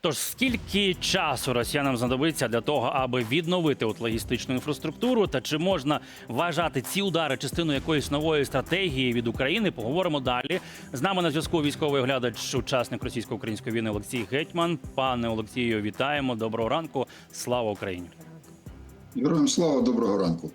Тож скільки часу росіянам знадобиться для того, аби відновити от логістичну інфраструктуру, та чи можна вважати ці удари частиною якоїсь нової стратегії від України? Поговоримо далі. З нами на зв'язку військовий оглядач, учасник російсько-української війни Олексій Гетьман. Пане Олексію, вітаємо. Доброго ранку. Слава Україні! Героям слава, доброго ранку.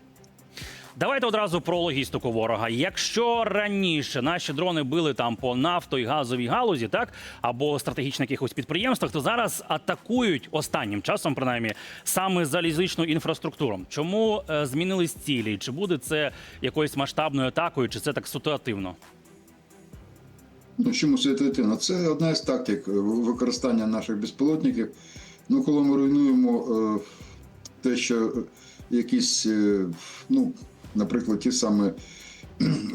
Давайте одразу про логістику ворога. Якщо раніше наші дрони били там по нафто і газовій галузі, так або стратегічних якихось підприємствах, то зараз атакують останнім часом, принаймні, саме залізичну інфраструктуру. Чому е, змінились цілі? Чи буде це якоюсь масштабною атакою, чи це так ситуативно? Ну, чому ситуативно? Це одна з тактик е, використання наших безпілотників. Ну, коли ми руйнуємо е, те, що якісь, е, ну, наприклад, ті самі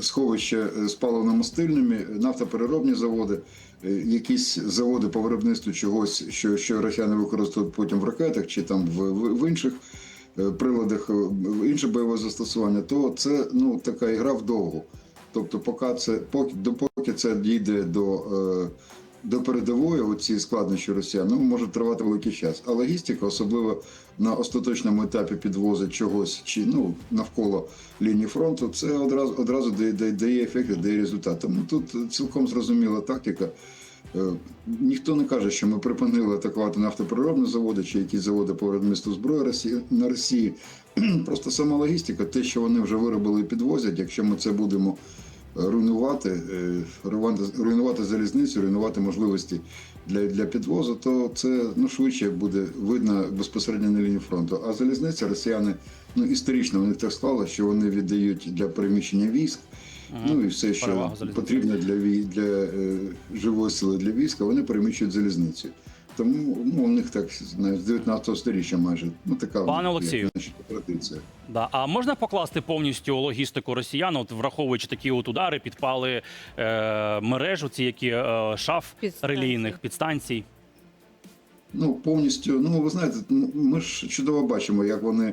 сховища з паливно-мастильними, нафтопереробні заводи, е, якісь заводи по виробництву чогось, що, що росіяни використовують потім в ракетах чи там в, в, в інших е, приладах, е, інше бойове застосування, то це ну, така ігра вдовго. Тобто, поки це, поки, допоки це дійде до, е, до передової, оці складнощі росіян, ну, може тривати великий час. А логістика, особливо на остаточному етапі підвозу чогось чи ну, навколо лінії фронту, це одразу, одразу дає, дає, дає ефект, дає результат. Тому тут цілком зрозуміла тактика. Е, Ніхто не каже, що ми припинили атакувати нафтопереробні заводи чи якісь заводи по виробництву зброї Росії на Росії. Просто сама логістика, те, що вони вже виробили і підвозять, якщо ми це будемо руйнувати, е, руйнувати, руйнувати залізницю, руйнувати можливості для, для підвозу, то це ну, швидше буде видно безпосередньо на лінії фронту. А залізниця росіяни ну, історично вони так склали, що вони віддають для переміщення військ. Ну і все, що Перевагу потрібно для вій- для е, живої сили для війська, вони переміщують залізницю. Тому ну, у них так знаєш, з 19 сторіччя майже ну така Пане Олексію. традиція. Да. А можна покласти повністю логістику росіян, от враховуючи такі от удари, підпали е, мережу, ці які е, шаф Підстанцій. релійних підстанцій. Ну, повністю, ну ви знаєте, ми ж чудово бачимо, як вони,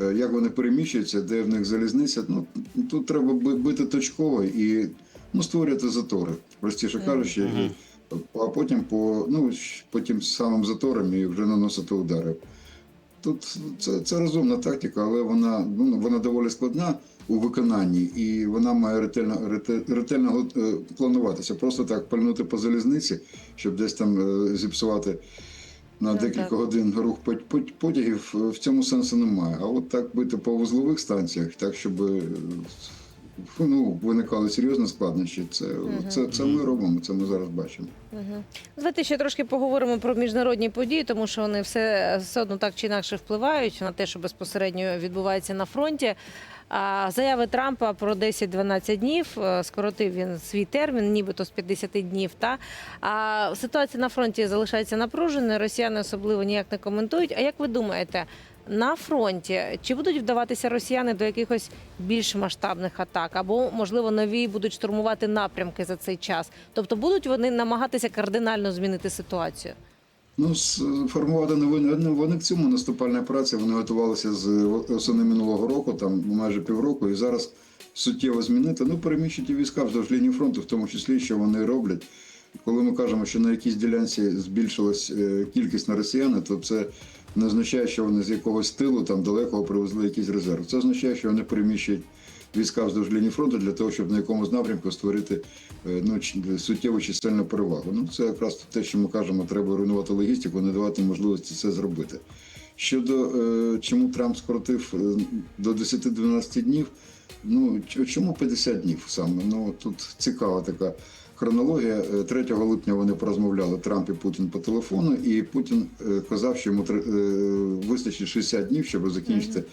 е, як вони переміщуються, де в них залізниця. Ну тут треба би- бити точково і ну, створювати затори, простіше кажучи, Мгм. А потім по ну потім самим затором і вже наносити удари. Тут це, це розумна тактика, але вона ну вона доволі складна у виконанні, і вона має ретельно рете- ретельно е, плануватися. Просто так пальнути по залізниці, щоб десь там е, зіпсувати на Ну, декілька так. годин рух пот- пот- потягів. е, В цьому сенсу немає. А от так бити по вузлових станціях, так щоб ну, виникали серйозні складнощі. Це, це, це ми робимо, це ми зараз бачимо. Угу. Давайте ще трошки поговоримо про міжнародні події, тому що вони все, все одно так чи інакше впливають на те, що безпосередньо відбувається на фронті. А заяви Трампа про 10-12 днів е, скоротив він свій термін, нібито з 50 днів. Та а ситуація на фронті залишається напруженою. Росіяни особливо ніяк не коментують. А як ви думаєте? На фронті чи будуть вдаватися росіяни до якихось більш масштабних атак, або можливо нові будуть штурмувати напрямки за цей час? Тобто будуть вони намагатися кардинально змінити ситуацію? Ну, сформувати новини ну, вони к цьому наступальна операція. Вони готувалися з осени минулого року, там майже півроку, і зараз суттєво змінити. Ну, переміщують війська вздовж лінії фронту, в тому числі, що вони роблять. Коли ми кажемо, що на якійсь ділянці збільшилась е, кількість на росіяни, то це не означає, що вони з якогось тилу там далекого привезли якийсь резерв. Це означає, що вони переміщують війська вздовж лінії фронту для того, щоб на якомусь напрямку створити е, ну, суттєву чисельну перевагу. Ну, це якраз те, що ми кажемо, треба руйнувати логістику, не давати можливості це зробити. Щодо е, чому Трамп скоротив е, до 10-12 днів, ну чому 50 днів саме? Ну тут цікава така хронологія. Е, 3 липня вони порозмовляли Трамп і Путін по телефону, і Путін е, казав, що йому е, вистачить 60 днів, щоб закінчити.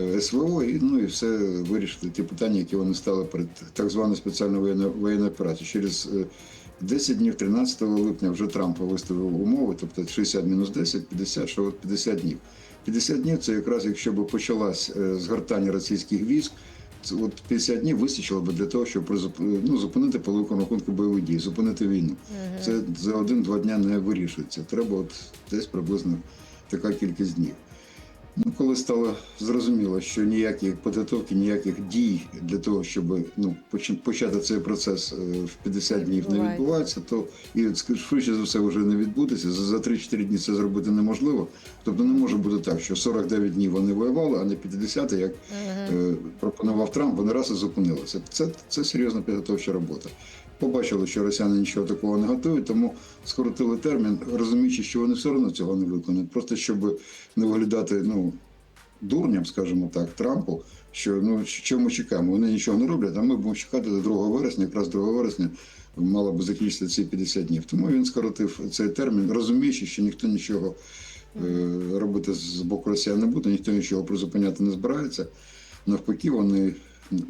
е, СВО і ну і все вирішити ті питання, які вони стали перед так званою спеціальною воєнною воєнною операцією. Через е, 10 днів, 13 липня, вже Трамп виставив умови, тобто 60 мінус 10, 50, що от 50 днів. 50 днів це якраз якщо б почалась е, згортання російських військ. От 50 днів вистачило б для того, щоб ну, зупинити по великому рахунку бойові дії, зупинити війну. Це за один-два дня не вирішується. Треба от десь приблизно така кількість днів. Ну, коли стало зрозуміло, що ніяких підготовки, ніяких дій для того, щоб ну, поч- почати цей процес е, в 50 днів не Відбувається. то і швидше за все вже не відбудеться. За, за 3-4 дні це зробити неможливо. Тобто не може бути так, що 49 днів вони воювали, а не 50, як е, пропонував Трамп, вони раз і зупинилися. Це, це серйозна підготовча робота. Побачили, що росіяни нічого такого не готують, тому скоротили термін, розуміючи, що вони все одно цього не виконують. Просто щоб не виглядати ну, дурням, скажімо так, Трампу, що ну що ми чекаємо? Вони нічого не роблять, а ми будемо чекати до 2 вересня, якраз 2 вересня мало би закінчитися ці 50 днів. Тому він скоротив цей термін, розуміючи, що ніхто нічого е, робити з боку Росіян не буде, ніхто нічого призупиняти не збирається. Навпаки, вони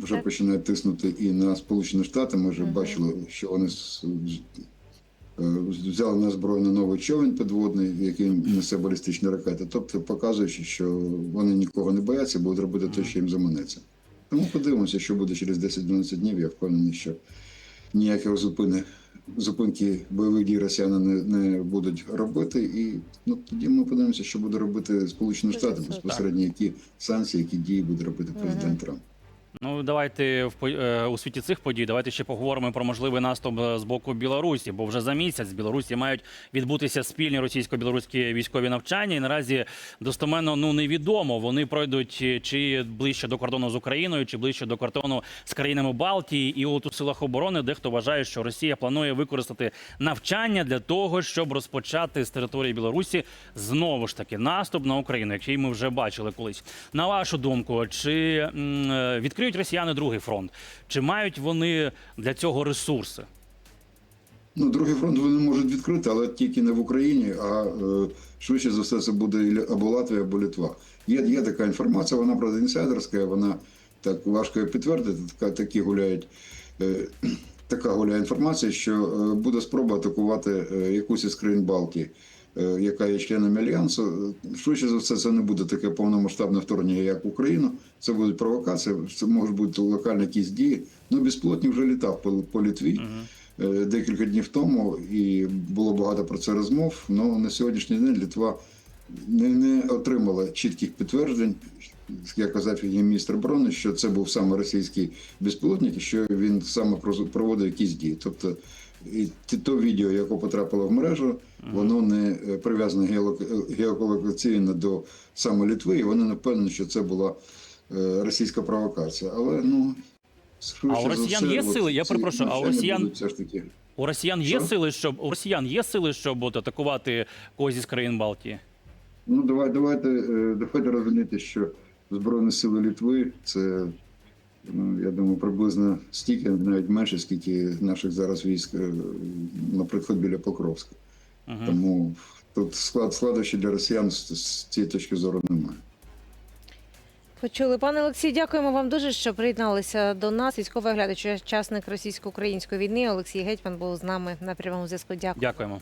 вже Так. починають тиснути і на Сполучені Штати. Ми вже бачили, що вони е, взяли на зброю новий човен підводний, який несе балістичні ракети. Тобто показуючи, що вони нікого не бояться, будуть робити те, що їм заманеться. Тому подивимося, що буде через 10-12 днів. Я впевнений, що ніякого зупини. Зупинки бойових дій росіяни не, не будуть робити, і ну тоді ми подивимося, що буде робити Сполучені Штати безпосередньо, які санкції, які дії буде робити президент Трамп. Ну давайте в е, у світі цих подій. Давайте ще поговоримо про можливий наступ е, з боку Білорусі, бо вже за місяць в Білорусі мають відбутися спільні російсько-білоруські військові навчання. І наразі достоменно ну невідомо. Вони пройдуть е, чи ближче до кордону з Україною, чи ближче до кордону з країнами Балтії. І от у силах оборони дехто вважає, що Росія планує використати навчання для того, щоб розпочати з території Білорусі знову ж таки наступ на Україну, який ми вже бачили колись. На вашу думку, чи е, відкриють росіяни другий фронт? Чи мають вони для цього ресурси? Ну, другий фронт вони можуть відкрити, але тільки не в Україні, а е, швидше за все це буде або Латвія, або Литва. Є, є така інформація, вона правда інсайдерська, вона так важко підтвердити. Така, такі гуляють. Е, така гуляє інформація, що е, буде спроба атакувати е, якусь із країн Балтії, яка є членом альянсу. Е, Швидше за все, це не буде таке повномасштабне вторгнення, як в Україну. Це будуть провокації, це можуть бути локальні якісь дії. Ну, безпілотник вже літав по, по Літві е, декілька днів тому, і було багато про це розмов. але на сьогоднішній день Літва не, не отримала чітких підтверджень. Я казав її міністр оборони, що це був саме російський безпілотник, і що він саме проводив якісь дії. Тобто, і то відео, яке потрапило в мережу, воно не е, прив'язане геолок- геолокаційно до саме Літви, і вони не впевнені, що це була е, російська провокація. Але ну А у росіян все, є сили? Я перепрошую, а у росіян- все ж таки. У росіян є Що? сили, щоб у росіян є сили, щоб от атакувати когось із країн Балтії? Ну, давай, давайте, е, давайте розуміти, що Збройні сили Літви це, ну, я думаю, приблизно стільки, навіть менше, скільки наших зараз військ, е, наприклад, біля Покровська. Угу. Тому тут склад складощі для росіян з, з цієї точки зору немає. Почули, пане Олексій, дякуємо вам дуже, що приєдналися до нас. Військовий оглядач, учасник російсько-української війни Олексій Гетьман був з нами на прямому зв'язку. Дякую. Дякуємо.